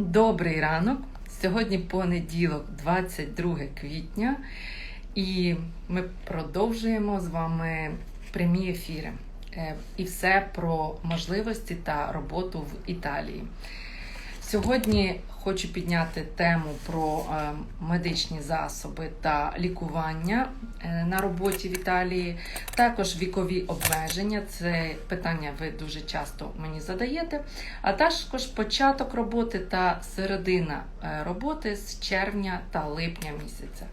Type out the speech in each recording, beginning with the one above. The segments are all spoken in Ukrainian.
Добрий ранок. Сьогодні понеділок, 22 квітня, і ми продовжуємо з вами прямі ефіри. Е, І все про можливості та роботу в Італії. Сьогодні хочу підняти тему про е, медичні засоби та лікування е, на роботі в Італії. Також вікові обмеження. Це питання ви дуже часто мені задаєте. А також початок роботи та середина е, роботи з червня та липня місяця.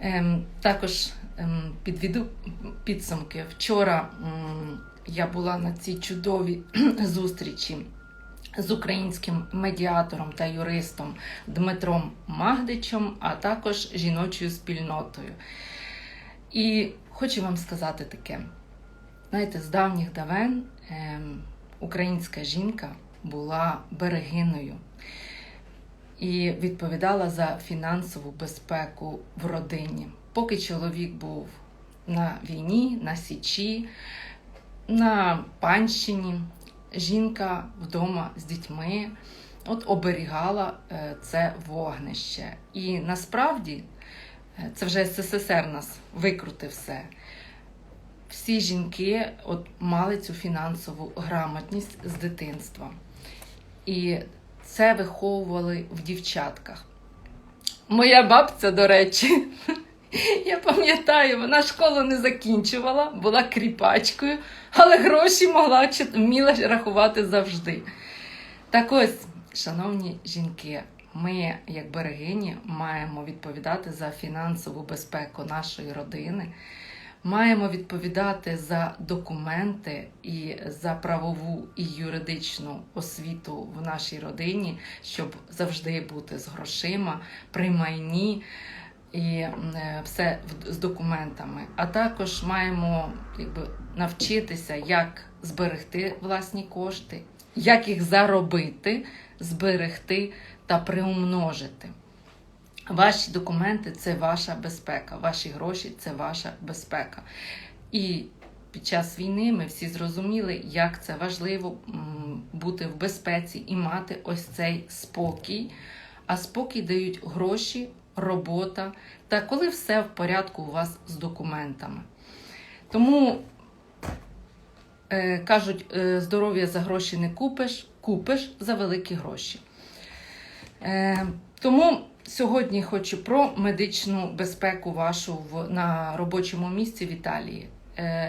Ем, Також ем, підведу підсумки. Вчора я була на цій чудовій зустрічі з українським медіатором та юристом Дмитром Магдичем, а також жіночою спільнотою. І хочу вам сказати таке: знаєте, з давніх давен ем, українська жінка була берегиною і відповідала за фінансову безпеку в родині. Поки чоловік був на війні, на Січі, на панщині, жінка вдома з дітьми от оберігала е, це вогнище. І насправді е, це вже СССР нас викрутив все. Всі жінки от мали цю фінансову грамотність з дитинства. І це виховували в дівчатках. Моя бабця, до речі, я пам'ятаю, вона школу не закінчувала, була кріпачкою, але гроші могла вміла рахувати завжди. Так ось, шановні жінки, ми, як берегині, маємо відповідати за фінансову безпеку нашої родини. Маємо відповідати за документи і за правову і юридичну освіту в нашій родині, щоб завжди бути з грошима, при майні і е, все з документами. А також маємо якби, навчитися, як зберегти власні кошти, як їх заробити, зберегти та приумножити. Ваші документи це ваша безпека, ваші гроші це ваша безпека. І під час війни ми всі зрозуміли, як це важливо бути в безпеці і мати ось цей спокій. А спокій дають гроші, робота та коли все в порядку у вас з документами. Тому е, кажуть, е, здоров'я за гроші не купиш, купиш за великі гроші. Е, тому сьогодні хочу про медичну безпеку вашу на робочому місці в Італії.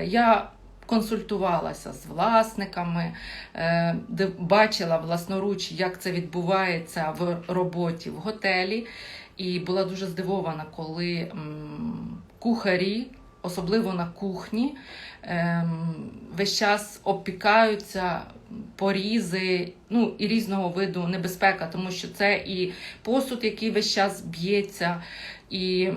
Я консультувалася з власниками, бачила власноруч, як це відбувається в роботі в готелі. І була дуже здивована, коли кухарі, особливо на кухні, ем, весь час опікаються порізи, ну і різного виду небезпека, тому що це і посуд, який весь час б'ється, і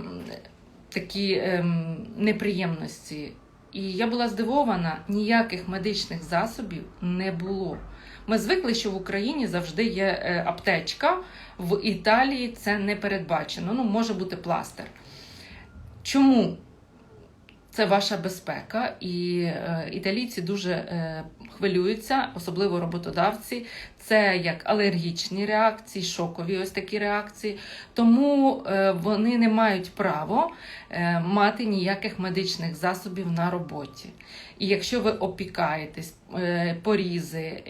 такі ем, неприємності. І я була здивована, ніяких медичних засобів не було. Ми звикли, що в Україні завжди є е, аптечка, в Італії це не передбачено. Ну, може бути пластир. Чому? Це ваша безпека, і е, італійці дуже е, хвилюються, особливо роботодавці. Це як алергічні реакції, шокові ось такі реакції. Тому е, вони не мають права е, мати ніяких медичних засобів на роботі. І якщо ви опікаєтесь, е, порізи,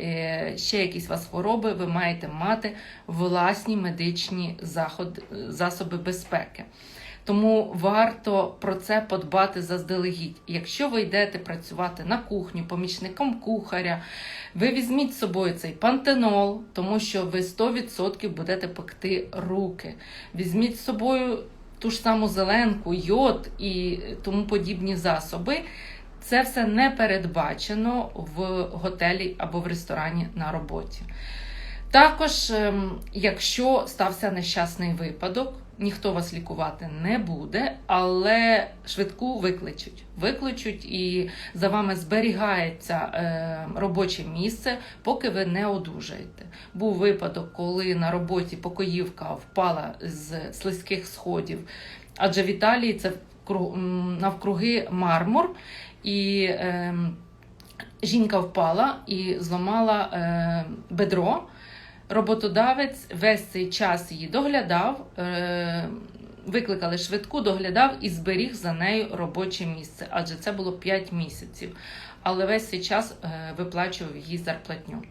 ще якісь у вас хвороби, ви маєте мати власні медичні заход, засоби безпеки. Тому варто про це подбати заздалегідь. Якщо ви йдете працювати на кухню, помічником кухаря, ви візьміть з собою цей пантенол, тому що ви 100% будете пекти руки. Візьміть з собою ту ж саму зеленку, йод і тому подібні засоби. Це все не передбачено в готелі або в ресторані на роботі. Також, ем, якщо стався нещасний випадок, ніхто вас лікувати не буде, але швидку викличуть. Викличуть і за вами зберігається е, робоче місце, поки ви не одужаєте. Був випадок, коли на роботі покоївка впала з слизьких сходів, адже в Італії це навкруги мармур. І ем, жінка впала і зламала е, бедро. Роботодавець весь цей час її доглядав, е, викликали швидку, доглядав і зберіг за нею робоче місце, адже це було 5 місяців. Але весь цей час е, виплачував їй зарплатню.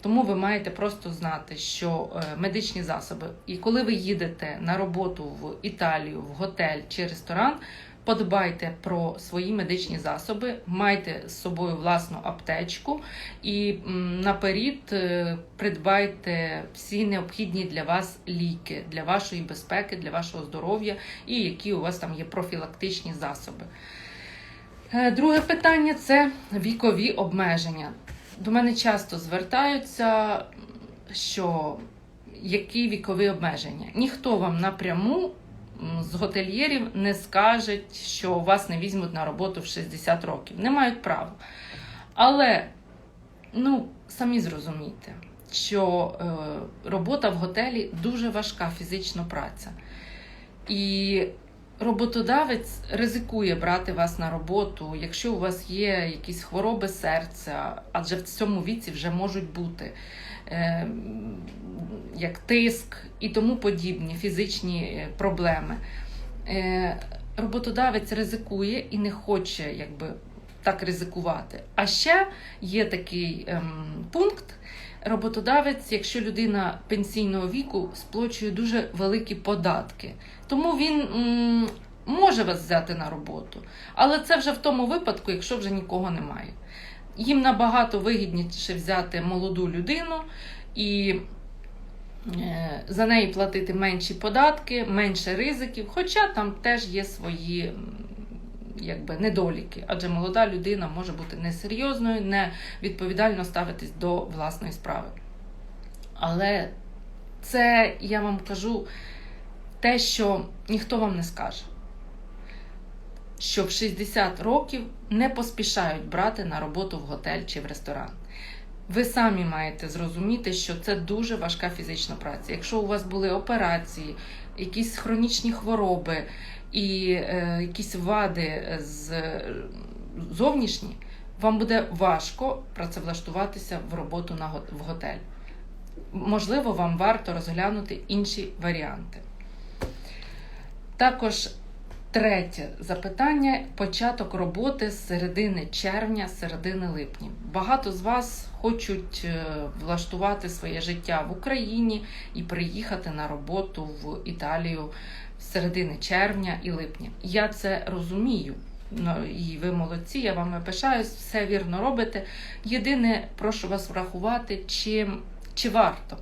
Тому ви маєте просто знати, що е, медичні засоби, і коли ви їдете на роботу в Італію, в готель чи ресторан, подбайте про свої медичні засоби, майте з собою власну аптечку і наперед е, придбайте всі необхідні для вас ліки, для вашої безпеки, для вашого здоров'я і які у вас там є профілактичні засоби. Е, Друге питання це вікові обмеження. До мене часто звертаються, що які вікові обмеження. Ніхто вам напряму з готельєрів не скажуть, що вас не візьмуть на роботу в 60 років. Не мають права. Але, ну, самі зрозумійте, що е, робота в готелі дуже важка фізична праця. І роботодавець ризикує брати вас на роботу, якщо у вас є якісь хвороби серця, адже в цьому віці вже можуть бути е, як тиск і тому подібні фізичні проблеми. Е, роботодавець ризикує і не хоче якби, так ризикувати. А ще є такий ем, пункт. Роботодавець, якщо людина пенсійного віку, сплачує дуже великі податки. Тому він м, може вас взяти на роботу. Але це вже в тому випадку, якщо вже нікого немає. Їм набагато вигідніше взяти молоду людину і е, за неї платити менші податки, менше ризиків, хоча там теж є свої якби, недоліки, адже молода людина може бути несерйозною, не відповідально ставитись до власної справи. Але це я вам кажу те, що ніхто вам не скаже. Що в 60 років не поспішають брати на роботу в готель чи в ресторан. Ви самі маєте зрозуміти, що це дуже важка фізична праця. Якщо у вас були операції, якісь хронічні хвороби і е, якісь вади з зовнішні, вам буде важко працевлаштуватися в роботу на в готель. Можливо, вам варто розглянути інші варіанти. Також третє запитання: початок роботи з середини червня, середини липня. Багато з вас хочуть е, влаштувати своє життя в Україні і приїхати на роботу в Італію середини червня і липня. Я це розумію. Ну, і ви молодці, я вами пишаюсь, все вірно робите. Єдине, прошу вас врахувати, чи, чи варто.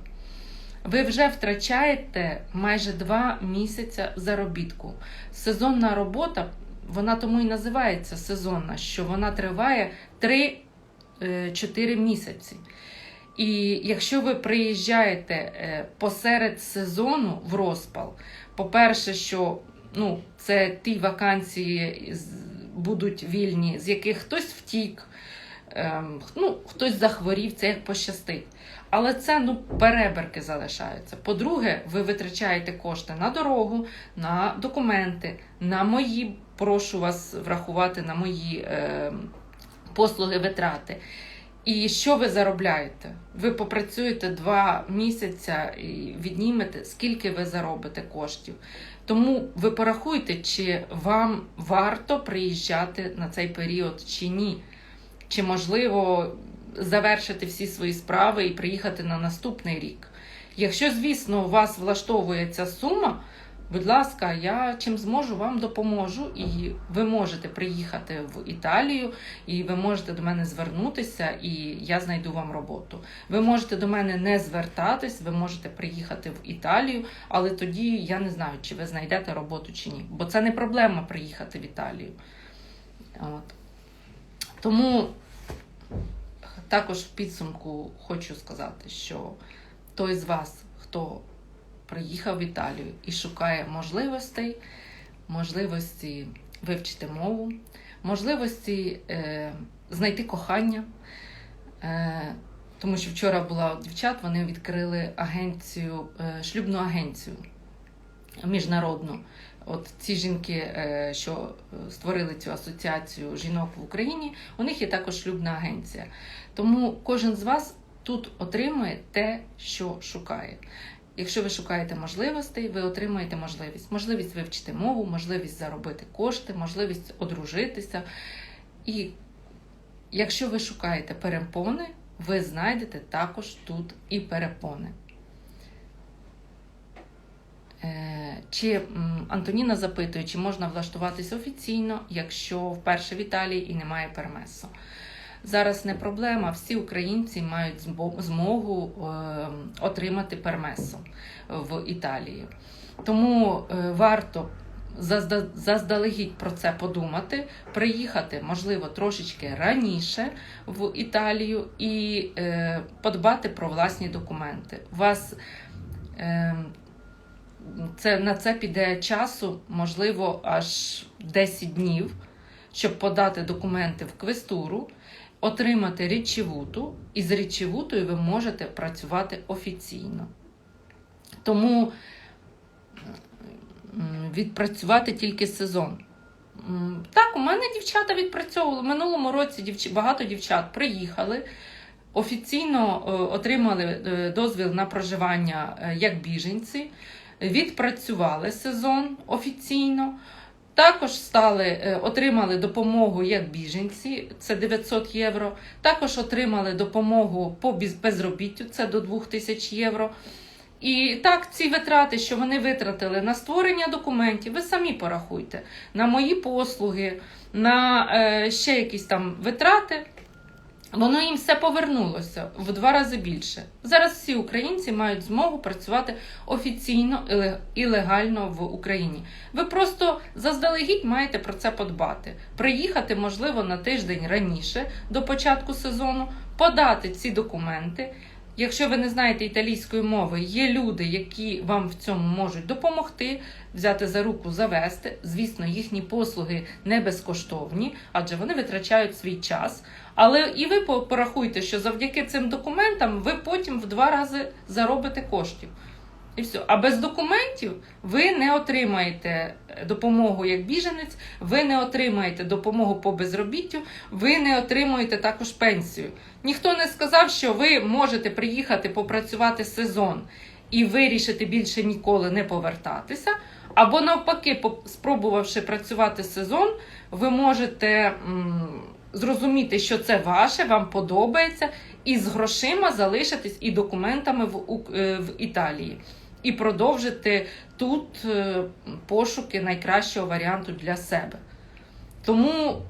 Ви вже втрачаєте майже два місяці заробітку. Сезонна робота, вона тому і називається сезонна, що вона триває 3-4 місяці. І якщо ви приїжджаєте е, посеред сезону в розпал, по-перше, що ну, це ті вакансії будуть вільні, з яких хтось втік, ем, ну, хтось захворів, це як пощастить. Але це ну, переберки залишаються. По-друге, ви витрачаєте кошти на дорогу, на документи, на мої, прошу вас врахувати на мої е, послуги, витрати. І що ви заробляєте? Ви попрацюєте два місяці і віднімете, скільки ви заробите коштів. Тому ви порахуйте, чи вам варто приїжджати на цей період чи ні. Чи можливо завершити всі свої справи і приїхати на наступний рік. Якщо, звісно, у вас влаштовує ця сума, будь ласка, я чим зможу, вам допоможу, і ви можете приїхати в Італію, і ви можете до мене звернутися, і я знайду вам роботу. Ви можете до мене не звертатись, ви можете приїхати в Італію, але тоді я не знаю, чи ви знайдете роботу чи ні. Бо це не проблема приїхати в Італію. От. Тому також в підсумку хочу сказати, що той з вас, хто приїхав в Італію і шукає можливостей, можливості вивчити мову, можливості е, знайти кохання. Е, тому що вчора була дівчат, вони відкрили агенцію, е, шлюбну агенцію міжнародну. От ці жінки, е, що е, створили цю асоціацію жінок в Україні, у них є також шлюбна агенція. Тому кожен з вас тут отримує те, що шукає. Якщо ви шукаєте можливостей, ви отримуєте можливість. Можливість вивчити мову, можливість заробити кошти, можливість одружитися. І якщо ви шукаєте перепони, ви знайдете також тут і перепони. Е, Чи Антоніна запитує, чи можна влаштуватися офіційно, якщо вперше в Італії і немає пермесо. Зараз не проблема, всі українці мають змогу е, отримати пермесо в Італії. Тому е, варто заздалегідь про це подумати, приїхати, можливо, трошечки раніше в Італію і е, подбати про власні документи. У вас це, на це піде часу, можливо, аж 10 днів, щоб подати документи в квестуру, отримати річевуту, і з річевутою ви можете працювати офіційно. Тому відпрацювати тільки сезон. Так, у мене дівчата відпрацьовували. Минулому році дівч... багато дівчат приїхали, офіційно е, отримали е, дозвіл на проживання е, як біженці, відпрацювали сезон офіційно. Також стали, е, отримали допомогу як біженці, це 900 євро. Також отримали допомогу по безробіттю, це до 2000 євро. І так, ці витрати, що вони витратили на створення документів, ви самі порахуйте, на мої послуги, на е, ще якісь там витрати, воно їм все повернулося в два рази більше. Зараз всі українці мають змогу працювати офіційно і легально в Україні. Ви просто заздалегідь маєте про це подбати. Приїхати, можливо, на тиждень раніше до початку сезону, подати ці документи. Якщо ви не знаєте італійської мови, є люди, які вам в цьому можуть допомогти, взяти за руку, завести. Звісно, їхні послуги не безкоштовні, адже вони витрачають свій час. Але і ви порахуйте, що завдяки цим документам ви потім в два рази заробите коштів. І все. А без документів ви не отримаєте допомогу як біженець, ви не отримаєте допомогу по безробіттю, ви не отримуєте також пенсію. Ніхто не сказав, що ви можете приїхати попрацювати сезон і вирішити більше ніколи не повертатися. Або навпаки, спробувавши працювати сезон, ви можете м, зрозуміти, що це ваше, вам подобається, і з грошима залишитись і документами в, е, в Італії. І продовжити тут е, пошуки найкращого варіанту для себе. Тому,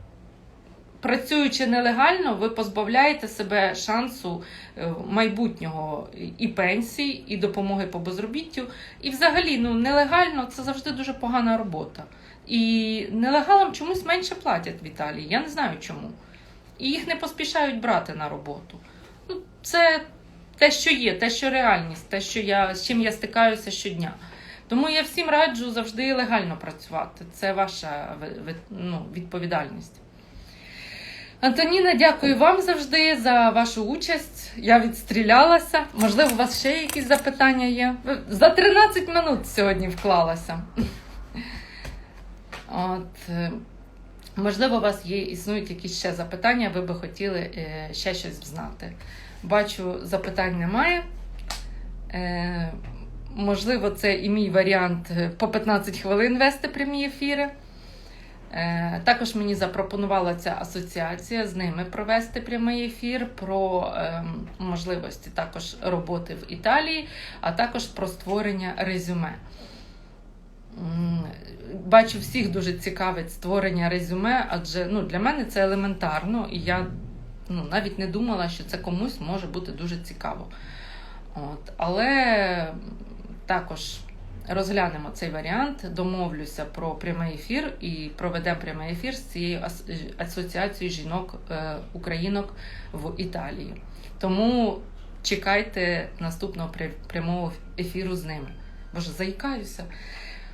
працюючи нелегально, ви позбавляєте себе шансу е, майбутнього і пенсій, і допомоги по безробіттю. І взагалі, ну, нелегально це завжди дуже погана робота. І нелегалам чомусь менше платять в Італії. Я не знаю чому. І їх не поспішають брати на роботу. Ну, це те, що є, те, що реальність, те, що я, з чим я стикаюся щодня. Тому я всім раджу завжди легально працювати. Це ваша ну, відповідальність. Антоніна, дякую вам завжди за вашу участь. Я відстрілялася. Можливо, у вас ще якісь запитання є. За 13 минут сьогодні вклалася. От, е, можливо, у вас є існують якісь ще запитання, ви би хотіли е, ще щось знати. Бачу, запитань немає. Е, можливо, це і мій варіант е, по 15 хвилин вести прямі ефіри. Е, також мені запропонувала ця асоціація з ними провести прямий ефір про е, можливості також роботи в Італії, а також про створення резюме. Бачу, всіх дуже цікавить створення резюме, адже ну, для мене це елементарно, і я ну, навіть не думала, що це комусь може бути дуже цікаво. От. Але також розглянемо цей варіант, домовлюся про прямий ефір і проведемо прямий ефір з цією асоціацією жінок е, в Італії. Тому чекайте наступного прямого ефіру з ними. Боже, заїкаюся.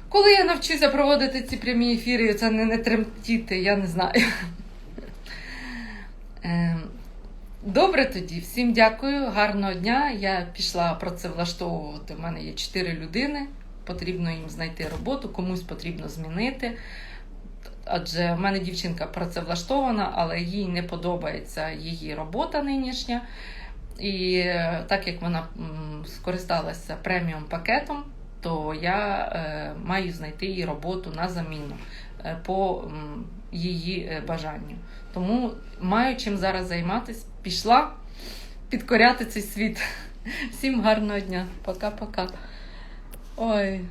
Коли я навчуся проводити ці прямі ефіри, це не, не тремтіти, я не знаю. Ем, Добре тоді, всім дякую, гарного дня. Я пішла працевлаштовувати. У мене є чотири людини. Потрібно їм знайти роботу, комусь потрібно змінити. Адже в мене дівчинка працевлаштована, але їй не подобається її робота нинішня. І е, так як вона скористалася преміум пакетом, то я е, маю знайти їй роботу на заміну е, по її е, бажанню. Тому маю чим зараз займатися. Пішла підкоряти цей світ. Всім гарного дня. Пока-пока. Ой.